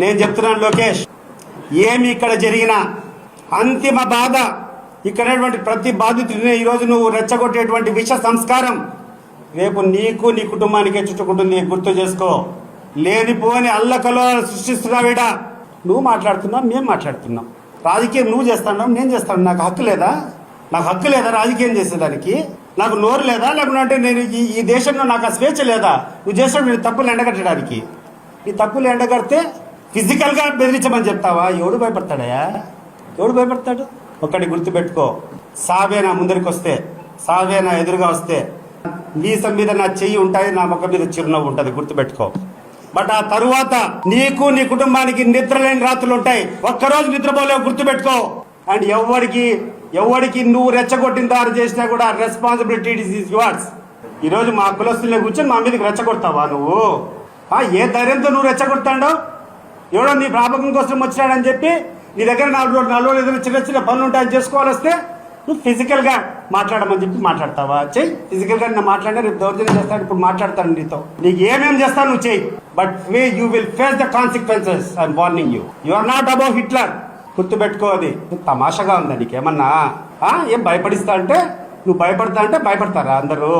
నేను చెప్తున్నాను లోకేష్. ఏమి ఇక్కడ జరిగిన అంతిమ బాధ ఇక్కడటువంటి ప్రతి బాధితుడిని ఈరోజు నువ్వు రెచ్చగొట్టేటువంటి విష సంస్కారం. రేపు నీకు నీ కుటుంబానికే చుట్టుకుంటుంది గుర్తు చేసుకో. లేనిపోని అల్లకలో సృష్టిస్తున్నావిడా నువ్వు మాట్లాడుతున్నావు మేము మాట్లాడుతున్నాం. రాజకీయం నువ్వు చేస్తున్నావు నేను చేస్తాను. నాకు హక్కు లేదా? నాకు హక్కు లేదా రాజకీయం చేసేదానికి? నాకు నోరు లేదా? లేకుంటే నేను ఈ ఈ దేశంలో నాకు ఆ స్వేచ్ఛ లేదా? నువ్వు చేసిన నీ తప్పులు ఎండగట్టడానికి. నీ తప్పులు ఎండగడితే ఫిజికల్గా బెదిరించమని చెప్తావా? ఎవడు భయపడతాడయా ఎవడు భయపడతాడు? ఒకటి గుర్తుపెట్టుకో. సావేనా ముందరికి వస్తే సావేనా ఎదురుగా వస్తే మీసం మీద నా చెయ్యి ఉంటాయి నా ముఖం మీద చిరునవ్వు ఉంటుంది గుర్తుపెట్టుకో. బట్ ఆ తరువాత నీకు నీ కుటుంబానికి నిద్ర లేని రాత్రులు ఉంటాయి. ఒక్కరోజు నిద్రపోలేవు గుర్తుపెట్టుకో. అండ్ ఎవరికి ఎవరికి నువ్వు రెచ్చగొట్టిన దారి చేసినా కూడా రెస్పాన్సిబిలిటీ ఇస్ యువర్స్ ఈ రోజు మా కులస్తులే కూర్చొని మా మీదకి రెచ్చగొడతావా నువ్వు? ఏ ధైర్యంతో నువ్వు రెచ్చగొడతాడో? ఎవడో నీ ప్రాపకం కోసం వచ్చాడని చెప్పి నీ దగ్గర నాలుగు రోజులు నాలుగు రోజులు ఏదైనా చిన్న చిన్న పనులు ఉంటాయని చేసుకోవాలి వస్తే నువ్వు ఫిజికల్గా మాట్లాడమని చెప్పి మాట్లాడతావా? చెయ్యి. ఫిజికల్గా నేను మాట్లాడినా రేపు దౌర్జన్యం చేస్తాను ఇప్పుడు మాట్లాడతాను నీతో. నీకు ఏమేం చేస్తాను నువ్వు చెయ్యి. But way you will face the consequences I'm warning you you are not above Hitler గుర్తుపెట్టుకో అది. తమాషగా ఉందా నీకేమన్నా? ఆ, ఏం భయపడిస్తా అంటే? నువ్వు భయపడతా అంటే భయపడతారా అందరూ?